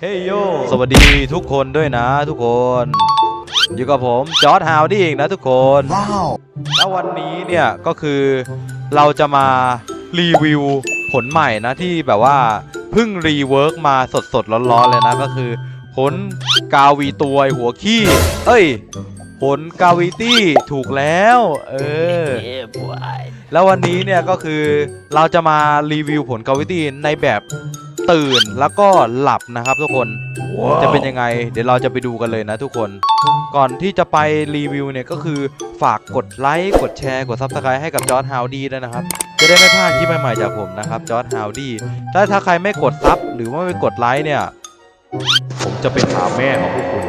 เฮ้ยโย สวัสดีทุกคนด้วยนะทุกคน อยู่กับผมจอร์ดฮาวดี้เองนะทุกคน Wow. แล้ววันนี้เนี่ยก็คือเราจะมารีวิวผลใหม่นะที่แบบว่าเพิ่งรีเวิร์กมาสดๆร้อนๆเลยนะก็คือ ผลกาวีตัวไอ้หัวขี้ เอ้ย ผลกาวีตี้ถูกแล้ว เออ แล้ววันนี้เนี่ยก็คือเราจะมารีวิวผลกาวิตี้ในแบบ ตื่นแล้วก็หลับนะครับทุกคนจะเป็นยังไง เดี๋ยวเราจะไปดูกันเลยนะทุกคน ก่อนที่จะไปรีวิวเนี่ยก็คือฝากกดไลค์กดแชร์กดซับสไครต์ให้กับจอร์ดฮาวดี้ด้วยนะครับ จะได้ไม่พลาดคลิปใหม่ๆจากผมนะครับจอร์ดฮาวดี้ถ้าถ้าใครไม่กดซับหรือว่าไม่กดไลค์เนี่ย ผมจะเป็นหาแม่ของพวกคุณ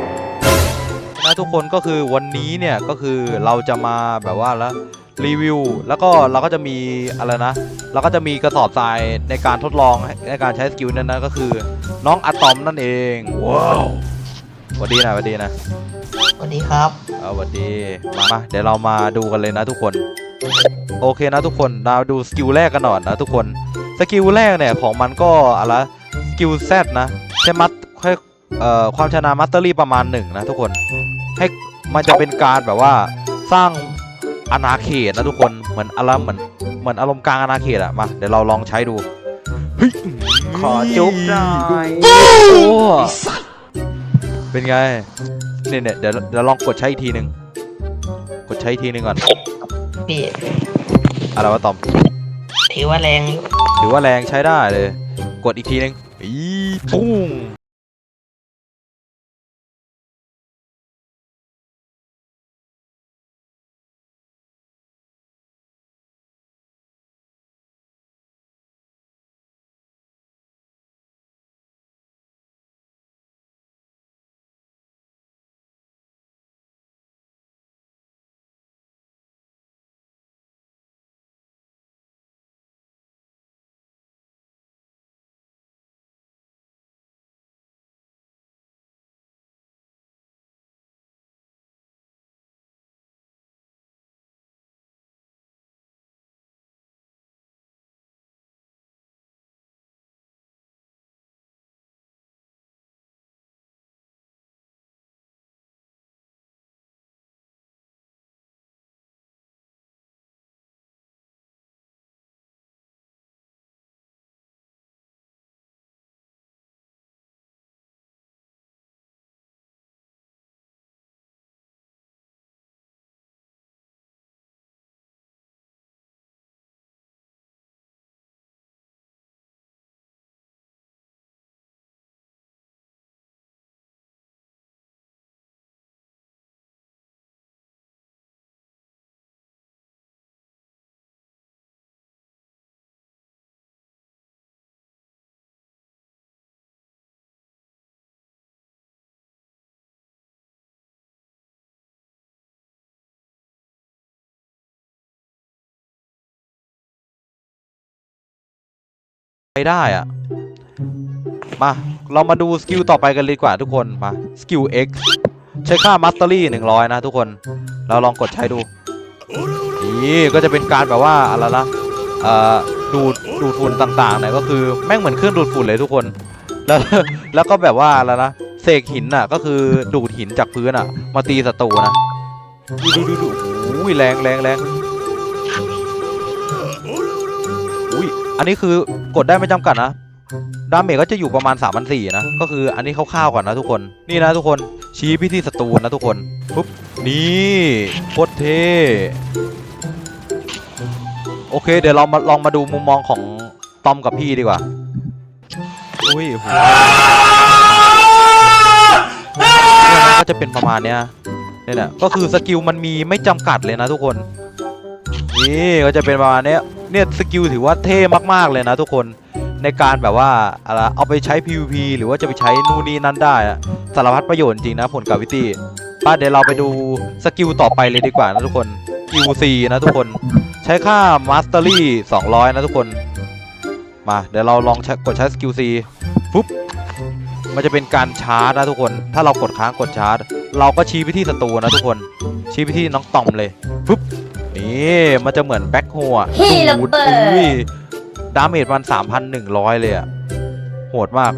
นะทุกคนก็คือวันนี้เนี่ยก็คือเราจะมาแบบว่าแล้ว รีวิว แล้วก็เราก็จะมีอะไรนะ เราก็จะมีกระสอบทรายในการทดลองในการใช้สกิลนั้นนะก็คือ น้องอะตอมนั่นเองว้าวสวัสดีนะสวัสดีนะสวัสดีครับเอาสวัสดีมามาเดี๋ยวเรามาดูกันเลยนะทุกคน โอเคนะทุกคนเราดูสกิลแรกกันหน่อยนะทุกคนสกิลแรกเนี่ยของมันก็อะไรสกิลแซดนะใช้มัดให้เอ่อความชนะมัตเตอรี่ประมาณหนึ่งนะทุกคนให้มันจะเป็นการแบบว่าสร้าง อาณาเขตนะทุกคนเหมือนอารมณ์เหมือนเหมือนอารมณ์กลางอาณาเขตอะมาเดี๋ยวเราลองใช้ดูเฮ้ยขอจุ๊บหน่อยโอ้เป็นไงเนี่ยเนี่ยเดี๋ยวเดี๋ยวลองกดใช้อีกทีหนึ่งกดใช้อีกทีหนึ่งก่อนพี่อะไรวะตอมถือว่าแรงอยู่ถือว่าแรงใช้ได้เลย กดอีกทีหนึ่งอีปุ้ง ใช้ได้อะมา เรามาดูสกิลต่อไปกันเลยดีกว่าทุกคน มาสกิล X ใช้ค่ามัตเตอรี่100 นะทุกคน เราลองกดใช้ดูนี่ก็จะเป็นการแบบว่าอะไรนะเอ่อดูดดูดฝุ่นต่างๆเนี่ยก็คือแม่งเหมือนเครื่องดูดฝุ่นเลยทุกคน แล้วแล้วก็แบบว่าอะไรนะเสกหินน่ะก็คือดูดหินจากพื้นอะ มาตีศัตรูนะดูดูดูดูอุ้ยแรงแรงแรง อันนี้คือกดได้ไม่จำกัดนะดาเมจก็จะอยู่ประมาณ3 4 0 0นะ ก็คืออันนี้คร่าวๆก่อนนะทุกคน นี่นะทุกคน ชี้พิธีศัตรูนะทุกคน ปุ๊บ นี่โคตรเท่โอเค เดี๋ยวเรามาลองมาดูมุมมองของตอมกับพี่ดีกว่า อุ้ยโหเนี่ยมันก็จะเป็นประมาณเนี้ยเนี่ยนะก็คือสกิลมันมีไม่จำกัดเลยนะทุกคน นี่ก็จะเป็นประมาณเนี้ย เนี่ยสกิลถือว่าเท่มากๆเลยนะทุกคนในการแบบว่าอะไรเอาไปใช้ PVP หรือว่าจะไปใช้นู่นนี่นั่นได้สารพัดประโยชน์จริงนะผลกาวิตี้ป้าเดี๋ยวเราไปดูสกิลต่อไปเลยดีกว่านะทุกคนสกิล C นะทุกคนใช้ค่า Mastery 200 นะทุกคน มาเดี๋ยวเราลองกดใช้สกิล C ปุ๊บมันจะเป็นการชาร์จนะทุกคน ถ้าเรากดค้างกดชาร์จ เราก็ชี้ไปที่ศัตรูนะทุกคน ชี้ไปที่น้องตอมเลยปุ๊บ นี่มันจะเหมือนแบ็คโฮอะพี่ระเบิด อุ้ยดาเมจมัน3,100เลยอะโหดมาก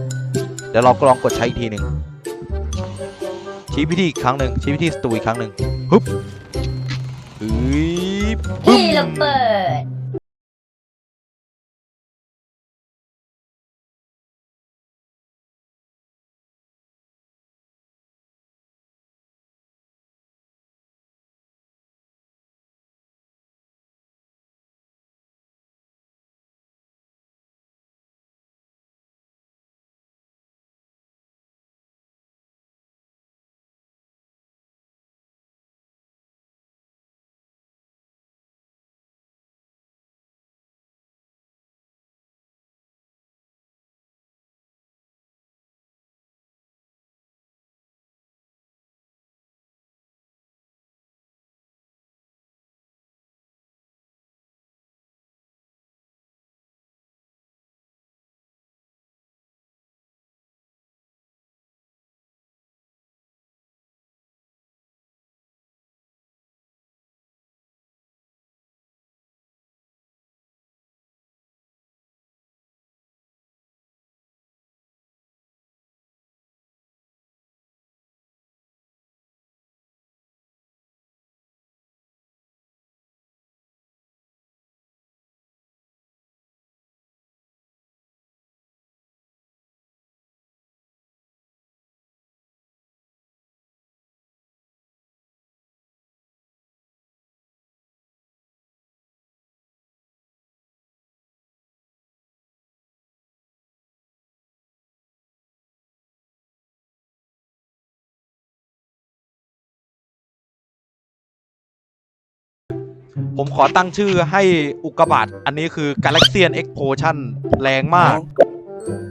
เดี๋ยวเราลองกดใช้อีกทีหนึ่งชี้พิธีอีกครั้งหนึ่งชี้พิธีสตูอีกครั้งหนึ่งฮึบเอ้ยปึ้ที่มระเบิด ผมขอตั้งชื่อให้อุกกาบาตอันนี้คือ Galaxian Explosion แรงมาก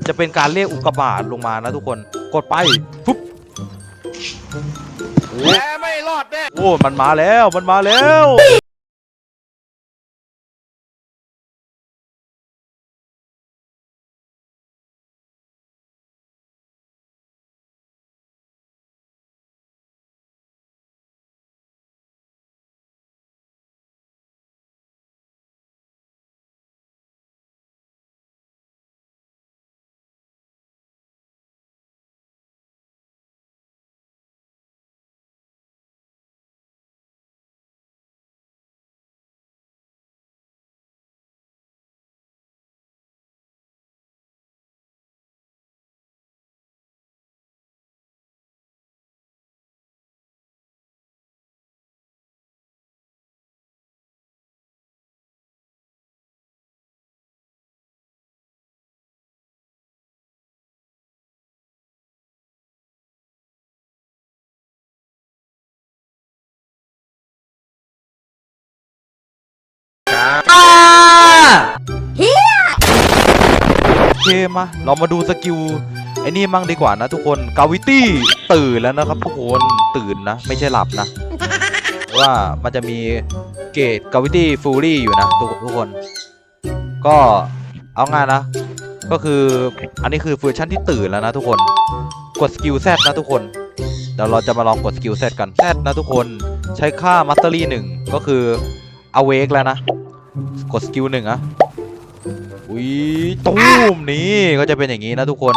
จะเป็นการเรียกอุกกาบาตลงมานะทุกคน กดไปปุ๊บแกไม่รอดแน่โอ้ มันมาแล้ว มันมาแล้ว โอเคมาเรามาดูสกิลไอ้นี่มั่งดีกว่านะทุกคนกาวิตี้ตื่นแล้วนะครับทุกคนตื่นนะ ไม่ใช่หลับนะ ว่ามันจะมีเกตกาวิตี้ฟูรี่อยู่นะทุกทุกคน ก็เอาง่ายนะ ก็คืออันนี้คือเวอร์ชันที่ตื่นแล้วนะทุกคนกดสกิล Z นะทุกคนเดี๋ยวเราจะมาลองกดสกิล Z กัน Z นะทุกคนใช้ค่ามัตเตอรี่หนึ่งก็คือ awake แล้วนะ กดสกิลหนึ่งอะอุ้ยตูมนี่ก็จะเป็นอย่างนี้นะทุกคน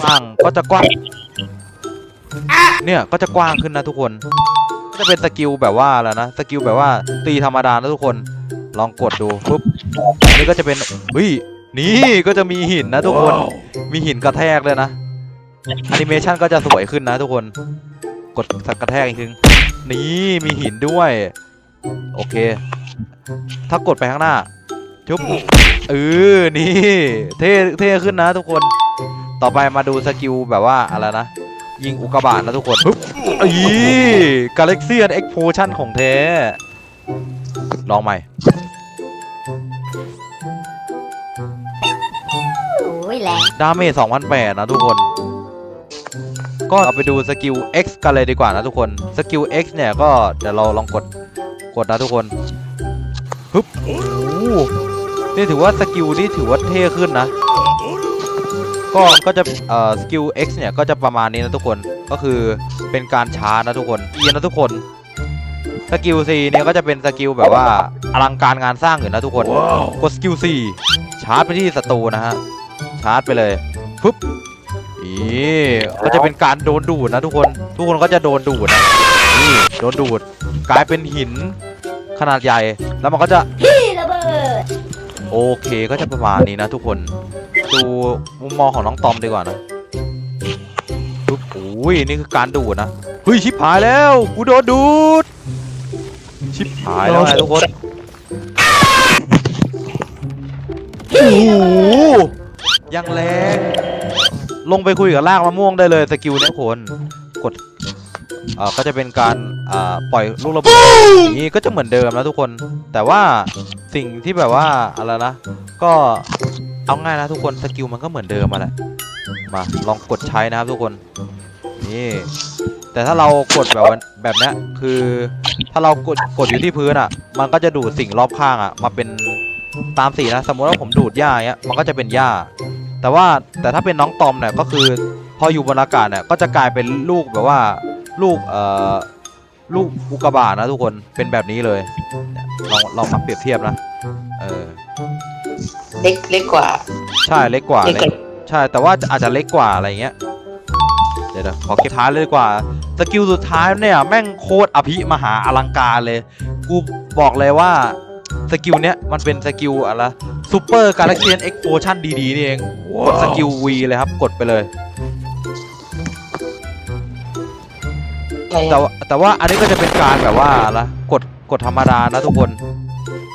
กว้างก็จะกว้างเนี่ยก็จะกว้างขึ้นนะทุกคนก็จะเป็นสกิลแบบว่าแล้วนะสกิลแบบว่าตีธรรมดานะทุกคนลองกดดูปุ๊บอันนี้ก็จะเป็นเฮ้ยนี่ก็จะมีหินนะทุกคนมีหินกระแทกเลยนะแอนิเมชันก็จะสวยขึ้นนะทุกคนกดสักกระแทกอีกทีนึงนี่มีหินด้วย โอเค ถ้ากดไปข้างหน้าชุบเออนี่เท่เท่ขึ้นนะทุกคนต่อไปมาดูสกิลแบบว่าอะไรนะ ยิงอุกกาบาตนะทุกคนปึ๊บอีกาแล็กเซียนเอ็กโพชันของแท้ลองใหม่โอ้ยแรงดาเมจ2,008 นะทุกคน ก็เอาไปดูสกิล X กันเลยดีกว่านะทุกคน สกิล X เนี่ยก็เดี๋ยวเราลองกด กดนะทุกคน ฮึบโอ้โหนี่ถือว่าสกิลนี่ถือว่าเท่ขึ้นนะ ก็ก็จะเอ่อสกิล X เนี่ยก็จะประมาณนี้นะทุกคนก็คือเป็นการช้านะทุกคน E นะทุกคนสกิล C เนี่ยก็จะเป็นสกิลแบบว่าอลังการงานสร้างอยู่นะทุกคนกดสกิล C ชาร์จไปที่ศัตรูนะฮะชาร์จไปเลยปุ๊บนี่ก็จะเป็นการโดนดูดนะทุกคน ทุกคนก็จะโดนดูดนะนี่โดนดูด กลายเป็นหิน ขนาดใหญ่ แล้วมันก็จะพี่ระเบิดโอเคก็จะประมาณนี้นะทุกคน ดูมุมมองของน้องตอมดีกว่านะปุ๊บโอ้ยนี่คือการดูดนะเฮ้ยชิบหายแล้วกูโดนดูดชิบหายแล้วไงทุกคนโอ้โหยังแรงลงไปคุยกับรากมะม่วงได้เลยสกิลเนี้ยคน กด เอ่อก็จะเป็นการอ่าปล่อยลูกระเบิดอย่างนี้ก็จะเหมือนเดิมนะทุกคน แต่ว่าสิ่งที่แบบว่าอะไรนะก็เอาง่ายนะทุกคนสกิลมันก็เหมือนเดิมมาแหละมาลองกดใช้นะครับทุกคนนี่แต่ถ้าเรากดแบบว่าแบบเนี้ยคือ ถ้าเรากดกดอยู่ที่พื้นอะ มันก็จะดูดสิ่งรอบข้างอะมาเป็นตามสีนะสมมติว่าผมดูดหญ้าอย่างเงี้ยมันก็จะเป็นหญ้า แต่ว่าแต่ถ้าเป็นน้องตอมเนี่ยก็คือพออยู่บนอากาศเนี่ยก็จะกลายเป็นลูกแบบว่า ลูกเอ่อลูกอุกกาบาตนะทุกคนเป็นแบบนี้เลยเนี่ยลองลองมาเปรียบเทียบนะเออเล็กเล็กกว่า ใช่เล็กกว่าเล็กกเล็ว่ากใช่แต่ว่าอาจจะเล็กกว่าอะไรเงี้ยเดี๋ยวเดี๋ยวขอเก็บท้ายเลยดีกว่าสกิลสุดท้ายเนี่ยแม่งโคตรอภิมหาอลังการเลย กูบอกเลยว่าสกิลเนี้ยมันเป็นสกิลอะไรซูเปอร์กาแล็กเซียนเอ็กโพชั่นดีๆนี่เองกดสกิล V เลยครับกดไปเลย แต่ว่าแต่ว่าอันนี้ก็จะเป็นการแบบว่าละกดกดธรรมดานะทุกคน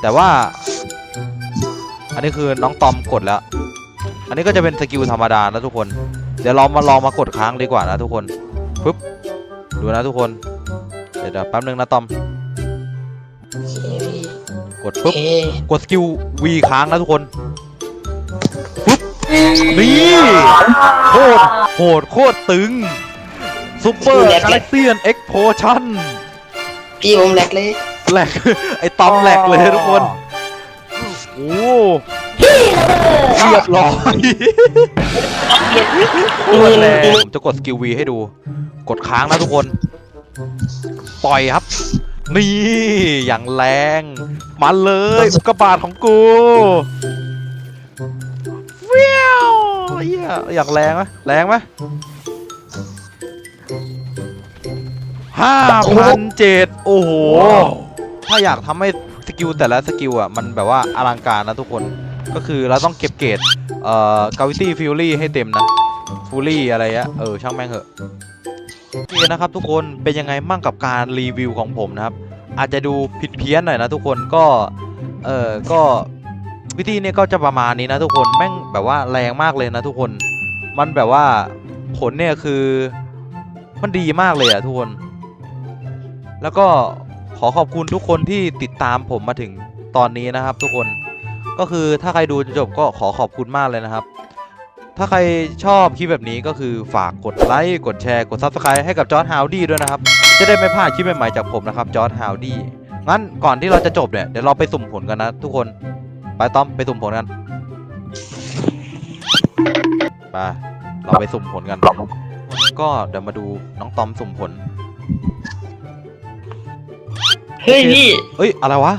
แต่ว่า อันนี้คือน้องตอมกดแล้ว อันนี้ก็จะเป็นสกิลธรรมดานะทุกคน เดี๋ยวเรามาลองมากดค้างดีกว่านะทุกคนปึ๊บดูนะทุกคน เดี๋ยวเดี๋ยวแป๊บนึงนะตอมกดโอปึ๊บเคกดสกิล V ค้างนะทุกคนปึ๊บนี่โคตรโหดโคตรตึง ซูเปอร์กาแล็กเซียนเอ็กโพชั่นพี่ผมแหลกเลยแหลกไอ้ตอมแหลกเลยทุกคน โอ้พี่ระเบิดเรียบร้อยโคตรแรงผมจะกดสกิลวีให้ดู กดค้างนะทุกคน ปล่อยครับ นี่ อย่างแรง มาเลยอุกกาบาตของกูเฟี้ยวเหี้ยอย่างแรงไหมแรงไหม ห้าพันเจ็ดโอ้โห ถ้าอยากทำให้สกิลแต่ละสกิลอะ มันแบบว่าอลังการนะทุกคน ก็คือเราต้องเก็บเกรดเอ่อกาวิตี้ฟิลลี่ให้เต็มนะฟูลี่อะไรอะเออช่างแม่งเหอะโอเคนะครับทุกคนเป็นยังไงมั่งกับการรีวิวของผมนะครับ อาจจะดูผิดเพี้ยนหน่อยนะทุกคนก็เออก็วิธีเนี้ก็จะประมาณนี้นะทุกคนแม่งแบบว่าแรงมากเลยนะทุกคน มันแบบว่าผลเนี่ยคือ มันดีมากเลยอะทุกคน แล้วก็ขอขอบคุณทุกคนที่ติดตามผมมาถึงตอนนี้นะครับ ทุกคนก็คือถ้าใครดูจนจบก็ขอขอบคุณมากเลยนะครับ ถ้าใครชอบคลิปแบบนี้ก็คือฝากกดไลค์กดแชร์กด Subscribe ให้กับจอร์ดฮาวดี้ด้วยนะครับ จะได้ไม่พลาดคลิปใหม่ๆจากผมนะครับจอร์ดฮาวดี้งั้นก่อนที่เราจะจบเนี่ยเดี๋ยวเราไปสุ่มผลกันนะ ทุกคนไปต้อมไปสุ่มผลกันไปเราไปสุ่มผลกัน ก็เดี๋ยวมาดูน้องตอมสุ่มผล เฮ้ยพี่เอ้ยอะไรวะ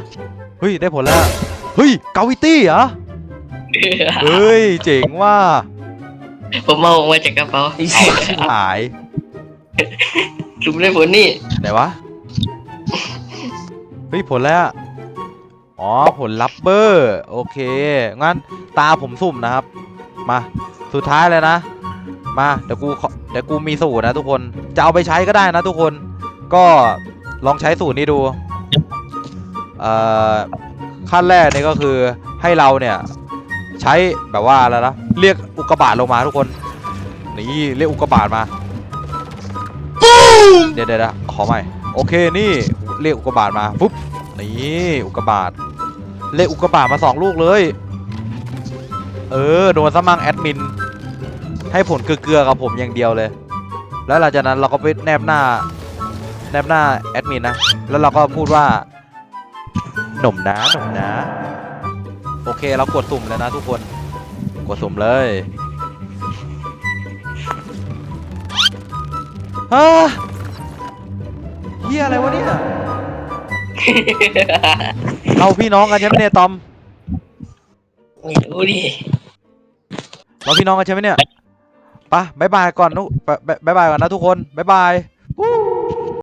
เฮ้ยได้ผลแล้ว เฮ้ยกาวิตี้เหรอ เฮ้ยเจ๋งว่าผมเอาออกมาจากกระเป๋าเอาชิบหายจุ่มได้ผลนี่ไหนวะ เฮ้ยผลแล้ว อ๋อผลลับเบอร์ โอเค งั้นตาผมสุ่มนะครับ มา สุดท้ายเลยนะ มาเดี๋ยวกูขอเดี๋ยวกูมีสูตรนะทุกคน จะเอาไปใช้ก็ได้นะทุกคน ก็ลองใช้สูตรนี้ดูเอ่อ ขั้นแรกนี่ก็คือให้เราเนี่ยใช้แบบว่าอะไรนะเรียกอุกกาบาตลงมาทุกคนนี่เรียกอุกกาบาตมาเดี๋ยวเดี๋ยวเดี๋ยวขอใหม่โอเคนี่เรียกอุกกาบาตมาปุ๊บนี่อุกกาบาตเรียกอุกกาบาตมาสองลูกเลย เออโดนซะมั่งแอดมินให้ผลเกลือๆกับผมอย่างเดียวเลย แล้วหลังจากนั้นเราก็ไปแนบหน้า แนบหน้าแอดมินนะ แล้วเราก็พูดว่า หนุ่มนะหนุ่มนะ โอเคเรากดสุ่มแล้วนะทุกคน กดสุ่มเลยฮะเฮียอะไรวะเนี่ยเราพี่น้องกันใช่ไหมเนี่ยตอมไม่รู้ดิเราพี่น้องกันใช่ไหมเนี่ยปะบ๊ายบายก่อนนุบ๊ายบายก่อนนะทุกคนบ๊ายบาย